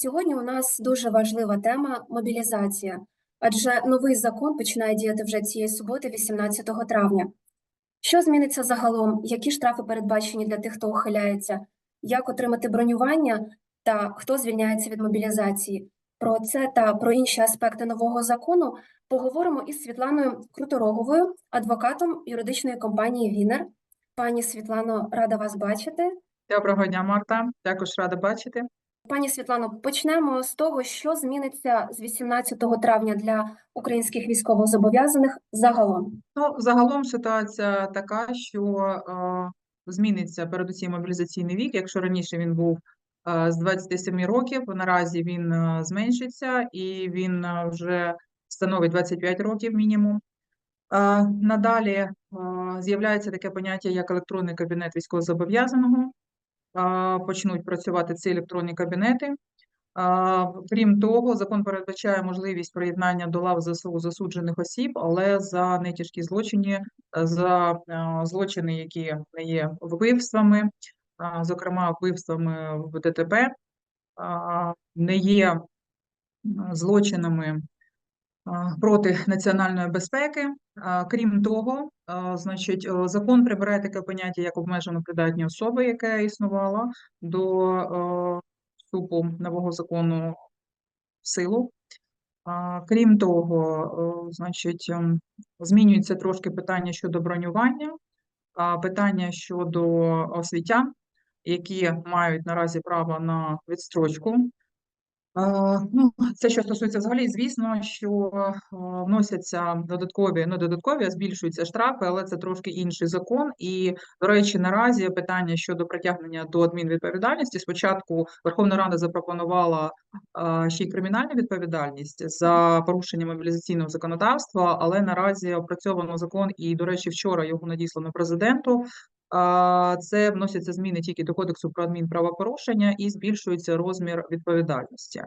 Сьогодні у нас дуже важлива тема мобілізація, адже новий закон починає діяти вже цієї суботи, 18 травня. Що зміниться загалом? Які штрафи передбачені для тих, хто ухиляється? Як отримати бронювання та хто звільняється від мобілізації? Про це та про інші аспекти нового закону поговоримо із Світланою Крутороговою, адвокатом юридичної компанії Вінер. Пані Світлано, рада вас бачити. Доброго дня, Марта. Також рада бачити. Пані Світлано, почнемо з того, що зміниться з 18 травня для українських військовозобов'язаних загалом. Ну, загалом ситуація така, що е, зміниться передусім мобілізаційний вік. Якщо раніше він був е, з 27 років, наразі він е, зменшиться і він е, вже становить 25 років мінімум. Е, надалі е, з'являється таке поняття, як електронний кабінет військовозобов'язаного. Почнуть працювати ці електронні кабінети. Крім того, закон передбачає можливість приєднання до лав ЗСУ засуджених осіб, але за нетяжкі злочини, за злочини, які не є вбивствами, зокрема вбивствами в ДТП, не є злочинами проти національної безпеки. Крім того, значить, е, закон прибирає таке поняття, як обмежено придатні особи, яке існувало до е, вступу нового закону в силу. Крім того, е, значить, ем, змінюється трошки питання щодо бронювання, питання щодо освітян, які мають наразі право на відстрочку. Е, Ну, це що стосується взагалі, звісно, що е, вносяться додаткові, не додаткові, а збільшуються штрафи, але це трошки інший закон. І, до речі, наразі питання щодо притягнення до адмінвідповідальності. Спочатку Верховна Рада запропонувала е, ще й кримінальну відповідальність за порушення мобілізаційного законодавства, але наразі опрацьовано закон, і, до речі, вчора його надіслано президенту. Це вносяться зміни тільки до Кодексу про адмінправопорушення і збільшується розмір відповідальності.